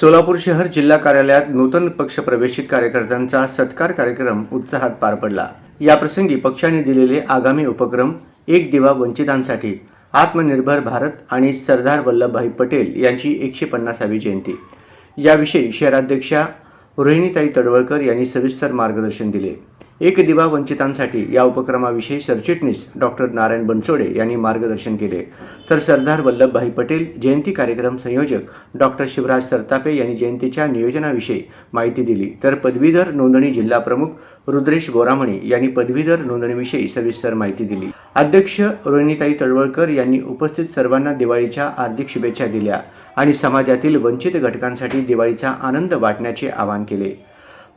सोलापूर शहर जिल्हा कार्यालयात नूतन पक्षप्रवेशित कार्यकर्त्यांचा सत्कार कार्यक्रम उत्साहात पार पडला. याप्रसंगी पक्षाने दिलेले आगामी उपक्रम एक दिवा वंचितांसाठी आत्मनिर्भर भारत आणि सरदार वल्लभभाई पटेल यांची एकशे पन्नासावी जयंती. याविषयी शहराध्यक्षा रोहिणीताई तडवळकर यांनी सविस्तर मार्गदर्शन दिले. एक दिवा वंचितांसाठी या उपक्रमाविषयी सरचिटणीस डॉक्टर नारायण बनसोडे यांनी मार्गदर्शन केले. तर सरदार वल्लभभाई पटेल जयंती कार्यक्रम संयोजक डॉक्टर शिवराज सरतापे यांनी जयंतीच्या नियोजनाविषयी माहिती दिली. तर पदवीधर नोंदणी जिल्हा प्रमुख रुद्रेश गोरामणी यांनी पदवीधर नोंदणीविषयी सविस्तर माहिती दिली. अध्यक्ष रोहिणीताई तळवळकर यांनी उपस्थित सर्वांना दिवाळीच्या हार्दिक शुभेच्छा दिल्या आणि समाजातील वंचित घटकांसाठी दिवाळीचा आनंद वाटण्याचे आवाहन केले.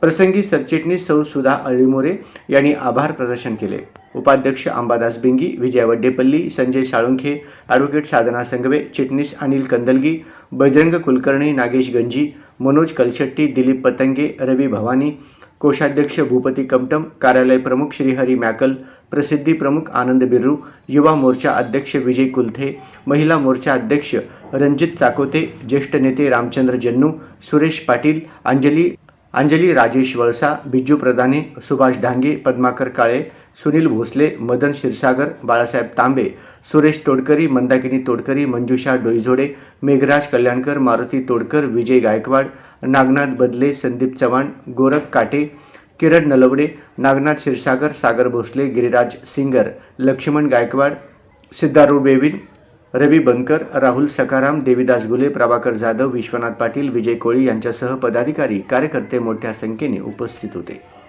प्रसंगी सरचिटणीस सौ सुधा अळीमोरे यांनी आभार प्रदर्शन केले. उपाध्यक्ष अंबादास बिंगी विजय वड्डेपल्ली संजय साळुंखे ॲडव्होकेट साधना संगवे चिटणीस अनिल कंदलगी बजरंग कुलकर्णी नागेश गंजी मनोज कलशेट्टी दिलीप पतंगे रवी भवानी कोषाध्यक्ष भूपती कमटम कार्यालय प्रमुख श्रीहरी मॅकल प्रसिद्धी प्रमुख आनंद बिर्रू युवा मोर्चा अध्यक्ष विजय कुलथे महिला मोर्चा अध्यक्ष रणजित चाकोते ज्येष्ठ नेते रामचंद्र जन्नू सुरेश पाटील अंजली अंजली राजेश वळसा बिज्जू प्रधाने सुभाष डांगे पद्माकर काळे सुनील भोसले मदन क्षीरसागर बाळासाहेब तांबे सुरेश तोडकरी मंदाकिनी तोडकरी मंजुषा डोईझोडे मेघराज कल्याणकर मारुती तोडकर विजय गायकवाड नागनाथ बदले संदीप चव्हाण गोरख काटे किरण नलवडे नागनाथ क्षीरसागर सागर भोसले गिरिराज सिंगर लक्ष्मण गायकवाड सिद्धारू बेविन रवी बनकर राहुल सकाराम देविदास गुले प्रभाकर जाधव विश्वनाथ पाटील विजय कोळी यांच्यासह पदाधिकारी कार्यकर्ते मोठ्या संख्येने उपस्थित होते.